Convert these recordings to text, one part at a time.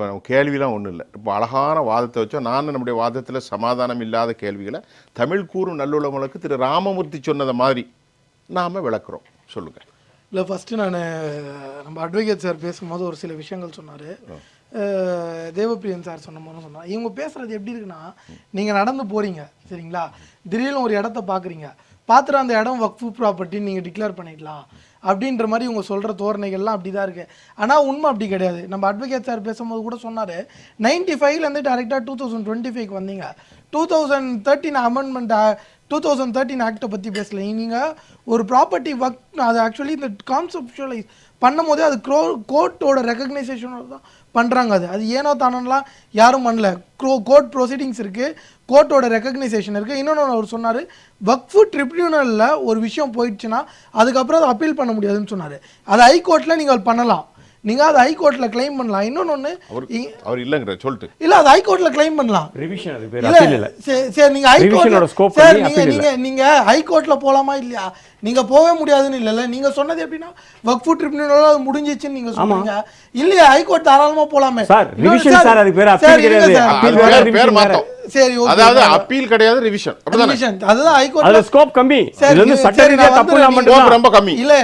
இப்போ கேள்விலாம் ஒன்றும் இல்லை. இப்போ அழகான வாதத்தை வச்சோம். நான் நம்முடைய வாதத்தில் சமாதானம் இல்லாத கேள்விகளை தமிழ் கூறும் நல்லுள்ளவங்களுக்கு திரு ராமமூர்த்தி சொன்னதை மாதிரி நாம் விளக்குறோம். சொல்லுங்கள் இல்லை ஃபஸ்ட்டு நான் நம்ம அட்வொகேட் சார் பேசும்போது ஒரு சில விஷயங்கள் சொன்னார். தேவப்பிரியன் சார் சொன்ன மாதிரி சொன்னார். இவங்க பேசுகிறது எப்படி இருக்குன்னா நீங்கள் நடந்து போகிறீங்க சரிங்களா? திடீர்னு ஒரு இடத்த பார்க்குறீங்க பார்த்துட்டு அந்த இடம் வக்ஃபு ப்ராப்பர்ட்டின்னு நீங்கள் டிக்ளேர் பண்ணிடலாம். அப்படின்ற மாதிரி இவங்க சொல்கிற தோரணைகள்லாம் அப்படி தான் இருக்குது ஆனால் உண்மை அப்படி கிடையாது. நம்ம அட்வொகேட் சார் பேசும்போது கூட சொன்னார் நைன்டி ஃபைவ்லேருந்து டேரெக்டாக டூ தௌசண்ட் டுவெண்ட்டி ஃபைவ்க்கு வந்தீங்க. Two thousand thirteen amendment two thousand thirteen ஆக்டை பற்றி பேசல. நீங்கள் ஒரு ப்ராப்பர்ட்டி ஒர்க் அது ஆக்சுவலி இந்த கான்செப்டுவலைஸ் பண்ணும்போதே அது க்ரோ கோர்ட்டோட ரெக்கக்னைசேஷனோட தான் பண்ணுறாங்க அது. அது ஏனோ தானோலாம் யாரும் பண்ணல. க்ரோ கோர்ட் ப்ரொசீடிங்ஸ் இருக்குது கோர்ட்டோட ரெக்கக்னைசேஷன் இருக்குது இன்னொன்று அவர் சொன்னார் வக்ஃபு ட்ரிபியூனலில் ஒரு விஷயம் போயிடுச்சுன்னா அதுக்கப்புறம் அதை அப்பீல் பண்ண முடியாதுன்னு சொன்னார். அது ஹைகோர்ட்டில் நீங்கள் பண்ணலாம். நீங்கள் அதை ஹைகோர்ட்டில் க்ளைம் பண்ணலாம். இன்னொன்று அவர் ஒன்று அவர் இல்லைங்கிற சொல்லிட்டு. இல்லை அது ஹைகோர்ட்டில் க்ளைம் பண்ணலாம். ரிவிஷன் அது பேர் இல்ல அப்பீல் இல்ல. சரி நீங்க ஹைகோர்ட்ல scope சார் பண்ணி நீங்க appeal நீங்க நீங்க ஹைகோர்ட்ல போலாமா இல்லையா? நீங்க போகவே முடியாதுன்னு இல்லைல்ல. நீங்க சொன்னது எப்படின்னா வக்ஃபு ட்ரிபியூனல் அது முடிஞ்சிச்சுன்னு நீங்க சொல்றீங்க இல்லையா? ஹைகோர்ட் தாராளமா போலாமே. சார், revision சார், அதுக்கு பேரு இருங்க கிடையாது. அது பேர். மாத்தம். சரி. அதாவது அப்பீல் கிடையாது ரிவிஷன் அப்படிதானே. அதுதான் ஹைகோர்ட்ல அதுல ஸ்கோப் கம்மி சரி, இது வந்து சட்ட ரீதியா தப்பு. இல்லாம ரொம்ப கம்மி இல்ல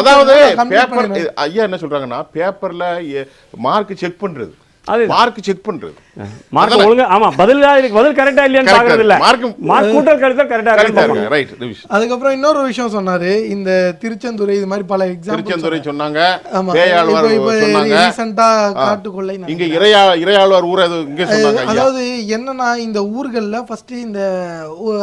அதாவது பேப்பர். ஐயா என்ன சொல்றாங்கன்னா பேப்பர்ல மார்க் செக் பண்றது அது மார்க் செக் பண்றது. மார்க் ஒழுங்கா ஆமா பதில் இதுக்கு பதில் கரெக்டா இல்லையான்னு. பாக்குறது இல்ல. Mark- மார்க் கூட்டல் கழித்தல் கரெக்டா கரெக்டா இருக்கு. ரைட் அதுக்கப்புறம் இன்னொரு விஷயம் சொன்னாரு. இந்த திருச்செந்துறை இது மாதிரி பல எக்ஸாம்பிள் திருச்செந்துறை சொன்னாங்க. ஆமா. பேயாழ்வார் சொன்னாங்க. ரீசெண்டா காட்டுக்கொள்ளை இங்க இறையா இறையாழ்வார் ஊர் அது இங்க சொன்னாங்க அதாவது என்னன்னா இந்த ஊர்களில் ஃபர்ஸ்ட் இந்த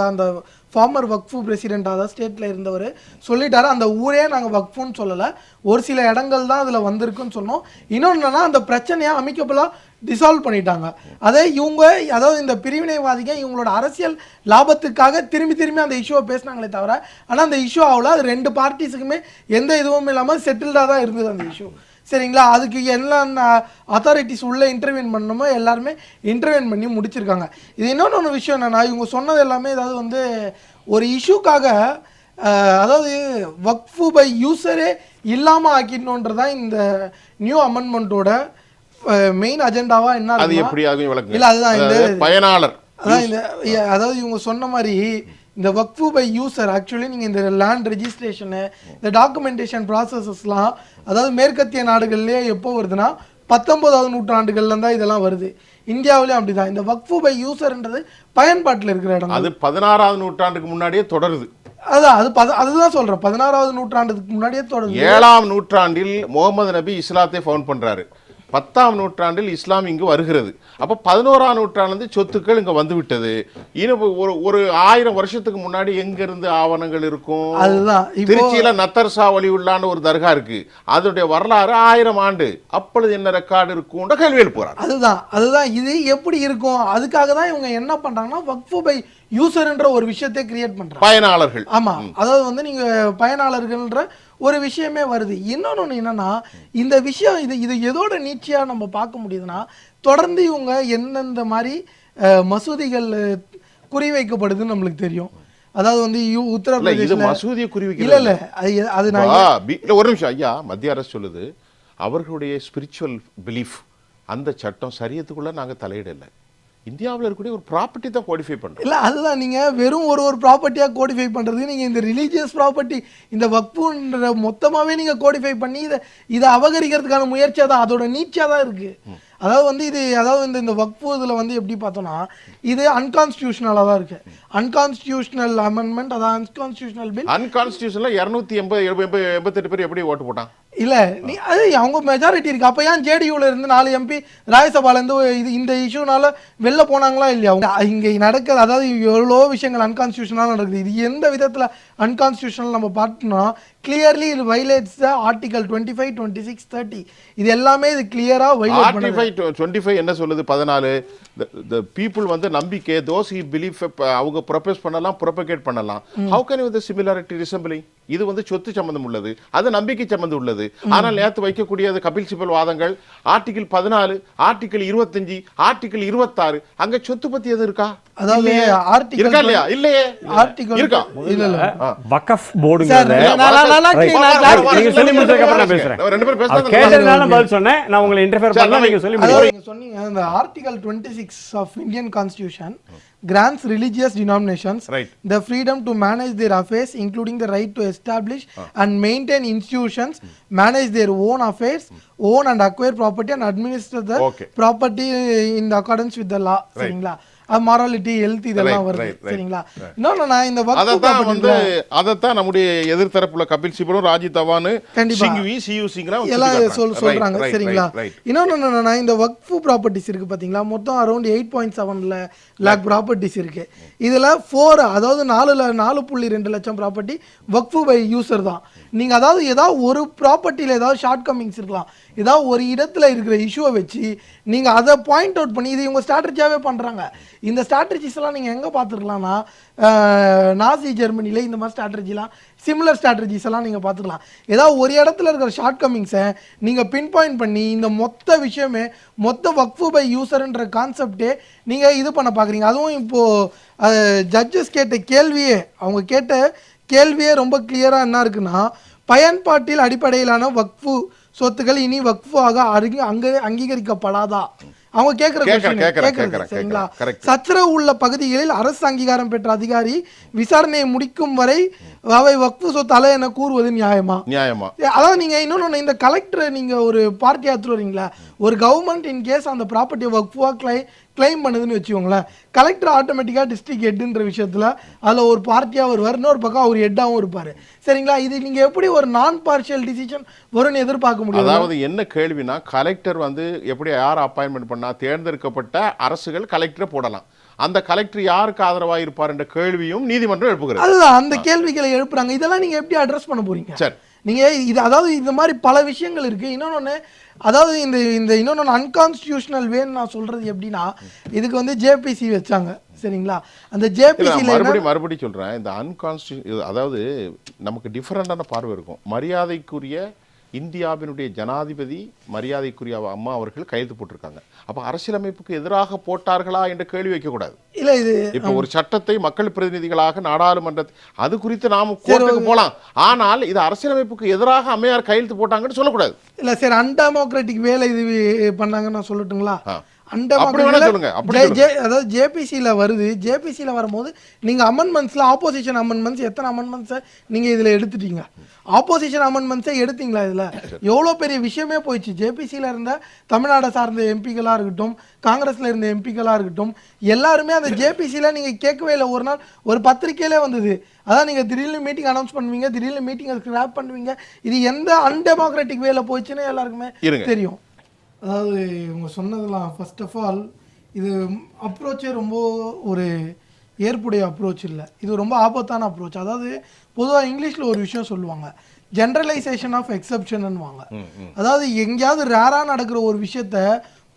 அந்த ஃபார்மர் வக்ஃபு பிரசிடென்ட் தான் ஸ்டேட்டில் இருந்தவர் சொல்லிட்டாரு அந்த ஊரே நாங்கள் வக்ஃபுன்னு சொல்லலை. ஒரு சில இடங்கள் தான் அதில் வந்திருக்குன்னு சொன்னோம். இன்னொன்று அந்த பிரச்சனையை அமிக்கபுளாக டிசால்வ் பண்ணிட்டாங்க. அதே இவங்க அதாவது இந்த பிரிவினைவாதிகள் இவங்களோட அரசியல் லாபத்துக்காக திரும்பி திரும்பி அந்த இஷ்யூவை பேசினாங்களே தவிர ஆனால் அந்த இஷ்யூ ஆகல அது ரெண்டு பார்ட்டிஸுக்குமே எந்த இதுவும் இல்லாமல் செட்டில்டாக தான் இருந்தது அந்த இஷ்யூ சரிங்களா? அதுக்கு என்னென்ன அத்தாரிட்டிஸ் உள்ள இன்டர்வியூன் பண்ணணுமோ எல்லாருமே இன்டர்வியூன் பண்ணி முடிச்சிருக்காங்க. இது இன்னொன்று ஒன்று விஷயம் என்னன்னா இவங்க சொன்னது எல்லாமே ஏதாவது வந்து ஒரு இஷ்யூக்காக அதாவது வக்ஃபு பை யூசரே இல்லாமல் ஆக்கிடணுன்றதான் இந்த நியூ அமெண்ட்மெண்ட்டோட மெயின் அஜெண்டாவா என்ன அது எப்படி ஆகும் இல்ல, அதுதான் இந்த- பயனாளர். அதான் இந்த அதாவது இவங்க சொன்ன மாதிரி இந்த வக்ஃபு பை யூசர் ஆக்சுவலி நீங்கள் இந்த லேண்ட் ரெஜிஸ்ட்ரேஷனு இந்த டாக்குமெண்டேஷன் ப்ராசஸஸ்லாம் அதாவது மேற்கத்திய நாடுகள்லேயே எப்போ வருதுன்னா பத்தொன்பதாவது நூற்றாண்டுகள்ல தான் இதெல்லாம் வருது. இந்தியாவிலேயும் அப்படிதான். இந்த வக்ஃபு பை யூசர்ன்றது பயன்பாட்டில் இருக்கிற இடம் அது பதினாறாவது நூற்றாண்டுக்கு முன்னாடியே தொடருது. அதான் அது பத அதுதான் சொல்றேன். பதினாறாவது நூற்றாண்டுக்கு முன்னாடியே தொடருது. ஏழாம் நூற்றாண்டில் முகமது நபி இஸ்லாத்தை ஃபவுண்ட் பண்றாரு. பத்தாம் நூற்றாண்டில் இஸ்லாம் இங்கு வருகிறது. அப்ப பதினோராம் நூற்றாண்டு சொத்துக்கள் இங்க வந்து விட்டது இன்னும் ஒரு ஒரு ஆயிரம் வருஷத்துக்கு முன்னாடி எங்க இருந்து ஆவணங்கள் இருக்கும்? அதுதான். திருச்சியில நத்தர்சா வழியுள்ளான்னு ஒரு தர்கா இருக்கு. அதனுடைய வரலாறு ஆயிரம் ஆண்டு. அப்பொழுது என்ன ரெக்கார்டு இருக்கும்ன்ற கேள்வி எழுப்புறாரு அதுதான் அதுதான். இது எப்படி இருக்கும்? அதுக்காக தான் இவங்க என்ன பண்றாங்கன்னா வக்ஃபு பை யூசர்ன்ற ஒரு விஷயத்தை கிரியேட் பண்றாங்க. பயனாளர்கள். ஆமா. அதாவது வந்து நீங்க பயனாளர்கள்ன்ற ஒரு விஷயமே வருது. இன்னொன்று என்னன்னா இந்த விஷயம் இது இது எதோட நீட்சியா நம்ம பார்க்க முடியுதுன்னா தொடர்ந்து இவங்க எந்தெந்த மாதிரி மசூதிகள் குறிவைக்கப்படுதுன்னு நம்மளுக்கு தெரியும். அதாவது வந்து யூ இல்ல இது உத்தரப்பிரதேசில் மசூதியை இல்ல குறிவிக்கல இல்ல. அது நான் இல்ல, ஒரு நிமிஷம். ஐயா மத்திய அரசு சொல்லுது அவர்களுடைய ஸ்பிரிச்சுவல் பிலீஃப் அந்த சட்டம் சரியத்துக்குள்ள நாங்க தலையிடல. இந்தியாவில் இருக்கக்கூடிய ஒரு ப்ராப்பர்ட்டி தான் கோடிஃபை பண்றோம் இல்ல அதுதான். நீங்க வெறும் ஒரு ஒரு ப்ராப்பர்ட்டியா கோடிஃபை பண்றது நீங்க இந்த ரிலீஜியஸ் ப்ராப்பர்ட்டி இந்த வக்ஃபுன்ற மொத்தமாவே நீங்க கோடிஃபை பண்ணி இதை இதை அபகரிக்கிறதுக்கான முயற்சியா தான் அதோட நீட்சியா தான் இருக்கு. அதாவது வந்து இது அதாவது இந்த இந்த வக்ஃபு இதில் வந்து எப்படி பார்த்தோம்னா இது அன்கான்ஸ்டியூஷனலாக தான் இருக்கு. அன்கான்ஸ்டியூஷனல் அமெண்ட்மெண்ட் அதாவது அன்கான்ஸ்டியூஷனல் பில் அன்கான்ஸ்டியூஷன்ல இருநூத்தி எண்பது எண்பத்தெட்டு பேர் எப்படி ஓட்டு போட்டான் இல்ல நீ அது அவங்க மெஜாரிட்டி இருக்கு. அப்ப ஏன் ஜேடியூல இருந்து நாலு எம்பி ராஜ்யசபால இருந்து இது இந்த இஷ்யூனால வெளில போனாங்களா இல்லையா? அவங்க இங்க நடக்கிற அதாவது எவ்வளோ விஷயங்கள் அன்கான்ஸ்டியூஷனலாக நடக்குது. இது எந்த விதத்துல அன்கான்ஸ்டியூஷனல் நம்ம பார்த்தோம்னா கிளியர்லி இது violates the article twenty five twenty six thirty இது எல்லாமே இது கிளியரா வைலேட் பண்ணுது ஃபைவ் டுவெண்ட்டி ஃபைவ் என்ன சொல்லுது? பதினாலு. த பீப்புள் வந்து நம்பிக்கை தோஸ் ஹி பிலீஃப் அவங்க ப்ரொபோஸ் பண்ணலாம் ப்ரொபகேட் பண்ணலாம். How can with similarity resembling இது வந்து சொத்து சம்பந்தம் உள்ளது. அது நம்பிக்கை சம்பந்தம் உள்ளது. ஆனால் நேத்து வைக்கக்கூடியது கபில் சிபல் வாதங்கள். ஆர்டிகிள் பதினாலு ஆர்டிகிள் இருபத்தஞ்சு ஆர்டிகிள் இருபத்தாறு. அங்க சொத்து பத்தி எது இருக்கா? அதாவது article இருக்கா இல்லையா? இருக்கா? இல்ல இல்ல. போர்டுங்கிறத நீங்க சொல்லி முடிச்சதுக்கு அப்புறம் நான் பேசுறேன். ரெண்டு பேரும் அவர் பேசுறாங்க கேட்டதுனால பதில் சொன்னேன். நான் உங்களை இன்டர்ஃபியர் சரி, பண்ணல நம்ம- நீங்க சொல்லி அதாவது முடிங்க நீங்க சொன்னீங்க article twenty six of Indian constitution grants religious denominations Right. the freedom to manage their affairs including the right to establish and maintain institutions, manage their own affairs, own and acquire property and administer the okay. property in accordance with the law. Right. Morality health இதெல்லாம் வருது. சரிங்களா? இன்னொன்னு நான் இந்த அதைத்தான் வந்து அதைத்தான் நம்முடைய எதிர்த்தரப்புல கபில் சிபலும் ராஜித் தவானு. சிங்குவி சியூ சிங்லாம் எல்லாம் சொல் சொல்றாங்க. சரிங்களா? இன்னொன்னு என்னன்னா இந்த வக்ஃபு ப்ராப்பர்ட்டிஸ் இருக்கு பாத்தீங்களா? மொத்தம் அரௌண்ட் எயிட் பாயிண்ட் செவன்ல லேக் ப்ராப்பர்ட்டிஸ் இருக்கு. இதுல ஃபோர் அதாவது நாலுல நாலு புள்ளி ரெண்டு லட்சம் ப்ராப்பர்ட்டி வக்ஃபு பை யூசர் தான். நீங்க அதாவது ஏதாவது ஒரு ப்ராப்பர்ட்டியில் ஏதாவது ஷார்ட் கமிங்ஸ் இருக்கலாம். ஏதாவது ஒரு இடத்துல இருக்கிற இஷ்யூவை வச்சு நீங்கள் அதை பாயிண்ட் அவுட் பண்ணி இது இவங்க ஸ்ட்ராட்டஜியாகவே பண்ணுறாங்க இந்த ஸ்ட்ராட்டஜிஸ்லாம் எல்லாம் எங்கே பார்த்துருக்கலாம்னா நாசி ஜெர்மனியில் இந்த மாதிரி ஸ்ட்ராட்டஜிலாம் சிமிலர் ஸ்ட்ராட்டஜிஸ் எல்லாம் நீங்கள் பார்த்துக்கலாம் ஏதாவது ஒரு இடத்துல இருக்கிற ஷார்ட் கமிங்ஸை நீங்கள் பின் பாயிண்ட் பண்ணி இந்த மொத்த விஷயமே மொத்த வக்ஃபு பை யூசருன்ற கான்செப்டே நீங்கள் இது பண்ண பார்க்குறீங்க. அதுவும் இப்போது ஜட்ஜஸ் கேட்ட கேள்வியே அவங்க கேட்ட கேள்வியே ரொம்ப கிளியராக என்ன இருக்குன்னா பயன்பாட்டில் அடிப்படையிலான வக்ஃபு சொத்துக்கள் இனி வக்ஃபு ஆக அருகி அங்க அங்கீகரிக்கப்படாதா? அவங்க கேட்குற கேட்குறது சரிங்களா. சச்சரவு உள்ள பகுதிகளில் அரசு அங்கீகாரம் பெற்ற அதிகாரி விசாரணையை முடிக்கும் வரை அவை வக்ஃபு சொத்து அல்ல என கூறுவது நியாயமா? நியாயமா. அதாவது நீங்க இன்னொன்னு இந்த கலெக்டர் நீங்க ஒரு பார்ட்டி வரீங்களா? ஒரு கவர்மெண்ட் இன் கேஸ் அந்த ப்ராப்பர்ட்டியை வக்ஃபுவா கிளைம் பண்ணுதுன்னு வச்சுக்கோங்களேன். கலெக்டர் ஆட்டோமேட்டிக்காக டிஸ்ட்ரிக்ட் ஹெட்ன்ற விஷயத்துல அதுல ஒரு பார்ட்டியா வருவார் இன்னொரு பக்கம் அவர் ஹெட்டாகவும் இருப்பாரு. சரிங்களா? இது நீங்க எப்படி ஒரு நான் பார்ஷியல் டிசிஷன் வரும்னு எதிர்பார்க்க முடியும்? அதாவது என்ன கேள்வினா கலெக்டர் வந்து எப்படி யார் அப்பாயின்மெண்ட் பண்ணா தேர்ந்தெடுக்கப்பட்ட அரசுகள் கலெக்டரை போடலாம். அந்த கலெக்டர் யாருக்கு ஆதரவா இருப்பார் என்ற கேள்வியும் நீதிமன்றம் எழுப்புகிறது. அதுதான் அந்த கேள்விகளை எழுப்புறாங்க. இதெல்லாம் நீங்க எப்படி அட்ரஸ் பண்ண போறீங்க? சரி. நீங்க இது அதாவது இந்த மாதிரி பல விஷயங்கள் இருக்கு. இன்னொன்னு அதாவது இந்த இந்த இன்னொன்று அன்கான்ஸ்டியூஷனல் வேன்னு நான் சொல்றது எப்படின்னா இதுக்கு வந்து ஜேபிசி வச்சாங்க. சரிங்களா? அந்த ஜேபிசியில் மறுபடியும் மறுபடியும் சொல்றேன். இந்த அன்கான்ஸ்டியூ அதாவது நமக்கு டிஃபரெண்டான பார்வை இருக்கும். மரியாதைக்குரிய இந்தியாவினுடைய ஜனாதிபதி மரியாதைக்குரிய அம்மா அவர்கள் கையெழுத்து போட்டிருக்காங்க. அப்ப அரசியலமைப்புக்கு எதிராக போட்டார்களா என்ற கேள்வி வைக்கக்கூடாது. இல்ல இது இப்ப ஒரு சட்டத்தை மக்கள் பிரதிநிதிகளாக நாடாளுமன்ற அது குறித்து நாம் கோர்ட்டுக்கு போலாம். ஆனால் இது அரசியலமைப்புக்கு எதிராக அம்மையார் கையெழுத்து போட்டாங்கன்னு சொல்லக்கூடாது. இல்ல சரி அன்டெமோக்ராட்டிக் வேலை இது பண்ணாங்கன்னு நான் சொல்லட்டுங்களா? அதாவது ஜேபிசியில் வருது. ஜேபிசியில் வரும்போது நீங்கள் அமெண்ட்மெண்ட்ஸில் ஆப்போசிஷன் அமெண்ட்மெண்ட்ஸ் எத்தனை அமெண்ட்மெண்ட்ஸை நீங்கள் இதில் எடுத்துட்டீங்க? ஆப்போசிஷன் அமெண்ட்மெண்ட்ஸை எடுத்தீங்களா இதில்? எவ்வளோ பெரிய விஷயமே போயிடுச்சு. ஜேபிசியில் இருந்த தமிழ்நாடை சார்ந்த எம்பிக்களாக இருக்கட்டும் காங்கிரஸில் இருந்த எம்பிக்களாக இருக்கட்டும் எல்லாருமே அந்த ஜேபிசியில் நீங்கள் கேட்கவே இல்லை. ஒரு நாள் ஒரு பத்திரிக்கையிலே வந்தது. அதான் நீங்கள் திடீர்னு மீட்டிங் அனௌன்ஸ் பண்ணுவீங்க திடீர்னு மீட்டிங் ஸ்கிராப் பண்ணுவீங்க. இது எந்த அன்டெமோக்ராட்டிக் வேல போயிடுச்சுன்னு எல்லாருக்குமே. தெரியும். அதாவது இவங்க சொன்னதெல்லாம் ஃபர்ஸ்ட் ஆஃப் ஆல் இது அப்ரோச்சே ரொம்ப ஒரு ஏற்புடைய அப்ரோச் இல்லை. இது ரொம்ப ஆபத்தான அப்ரோச் அதாவது பொதுவாக இங்கிலீஷில் ஒரு விஷயம் சொல்லுவாங்க. ஜென்ரலைசேஷன் ஆஃப் எக்ஸப்ஷன்னுவாங்க அதாவது எங்கேயாவது ரேராக நடக்கிற ஒரு விஷயத்த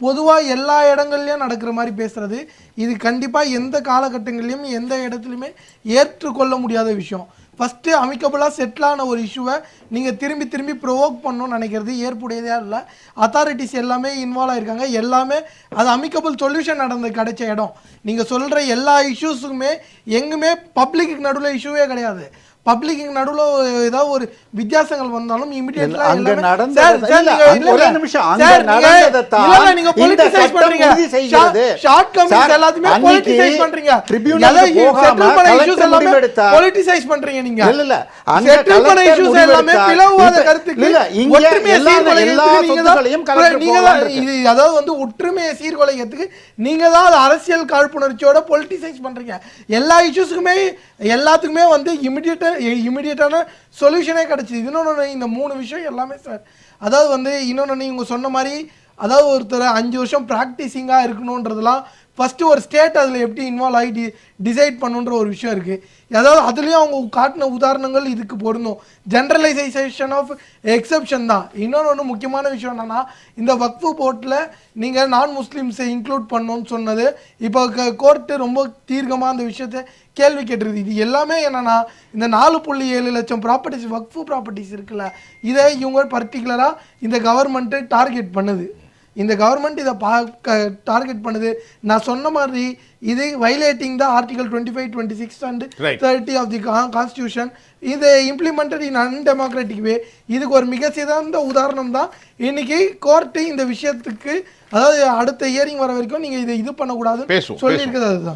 பொதுவாக எல்லா இடங்கள்லையும் நடக்கிற மாதிரி பேசுறது இது கண்டிப்பாக எந்த காலகட்டங்கள்லையும் எந்த இடத்துலையுமே ஏற்றுக்கொள்ள முடியாத விஷயம். ஃபஸ்ட்டு அமிக்கபுளாக செட்டிலான ஒரு இஷ்யூவை நீங்கள் திரும்பி திரும்பி ப்ரொவோக் பண்ணணும்னு நினைக்கிறது ஏற்புடையதே இல்லை. அத்தாரிட்டிஸ் எல்லாமே இன்வால்வ் ஆகிருக்காங்க எல்லாமே அது அமிக்கபுள் சொல்யூஷன் நடந்து கிடைச்ச இடம். நீங்கள் சொல்கிற எல்லா இஷ்யூஸுக்குமே எங்குமே பப்ளிக்கு நடுவில் இஷ்யூவே கிடையாது. பப்ளிக்கு நடுவில் ஏதாவது ஒரு வித்தியாசங்கள் வந்தாலும் இமிடியேட்லா அங்க நடந்தது- அங்க ஒரே நிமிஷம், அங்க நடந்ததைத்தான் இந்த சட்டம் உறுதி செய்கிறது. ஷார்ட் கமிங்ஸ் சார், எல்லாத்தையுமே பொலிட்டிசைஸ் பண்றீங்க. க்கு போகாம issues எல்லாமே முடிவெடுத்தார். பொலிட்டிசைஸ் பண்றீங்க நீங்க. இல்ல, இல்ல, அங்க collector issues எல்லாமே இப்ப- கருத்துக்கு இல்ல, இங்க எல்லா- எல்லா நீங்க தான் சொத்துக்களையும் collector நீங்க தான் இது அதாவது வந்து ஒற்றுமையை சீர்குலைக்கிறதுக்கு நீங்க தான் அது அரசியல் காழ்ப்புணர்ச்சியோட பொலிட்டிசைஸ் பண்றீங்க. எல்லா இஷ்யூஸுக்குமே எல்லாத்துக்குமே வந்து இமிடியேட்டா இமிடியேட்டான சொல்யூஷனே கிடச்சிது. இன்னொன்று இந்த மூணு விஷயம் எல்லாமே சார். அதாவது வந்து இன்னொன்று நீங்கள் சொன்ன மாதிரி அதாவது ஒருத்தர் அஞ்சு வருஷம் ப்ராக்டிஸிங்காக இருக்கணுன்றதுலாம் ஃபஸ்ட்டு ஒரு ஸ்டேட் அதில் எப்படி இன்வால்வ் ஆகி டி டிசைட் பண்ணுன்ற ஒரு விஷயம் இருக்குது அதாவது அதுலேயும் அவங்க காட்டின உதாரணங்கள் இதுக்கு பொருந்தும். ஜென்ரலைசேஷன் ஆஃப் எக்ஸப்ஷன் தான். இன்னொன்று ஒன்று முக்கியமான விஷயம் என்னென்னா இந்த வக்ஃபு போர்ட்டில் நீங்கள் நான் முஸ்லீம்ஸை இன்க்ளூட் பண்ணணும்னு சொன்னது. இப்போ கோர்ட்டு ரொம்ப தீர்க்கமாக அந்த விஷயத்தை கேள்வி கேட்டுருது. இது எல்லாமே என்னென்னா இந்த நாலு புள்ளி ஏழு லட்சம் ப்ராப்பர்ட்டிஸ் வக்ஃபு ப்ராப்பர்ட்டிஸ் இருக்குல்ல இதை இவங்க பர்டிகுலராக இந்த கவர்மெண்ட்டு டார்கெட் பண்ணுது. இந்த கவர்மெண்ட் இதை பார்க்க டார்கெட் பண்ணுது. நான் சொன்ன மாதிரி இது violating the article twenty five twenty six and. Thirty of the constitution இதை இம்ப்ளிமெண்டட் இன் அன்டெமோக்ராட்டிக் வே இதுக்கு ஒரு மிக சிறந்த உதாரணம் தான். இன்னைக்கு கோர்ட்டு இந்த விஷயத்துக்கு அதாவது அடுத்த இயரிங் வர வரைக்கும் நீங்கள் இதை இது பண்ணக்கூடாதுன்னு சொல்லியிருக்கிறது அதுதான்.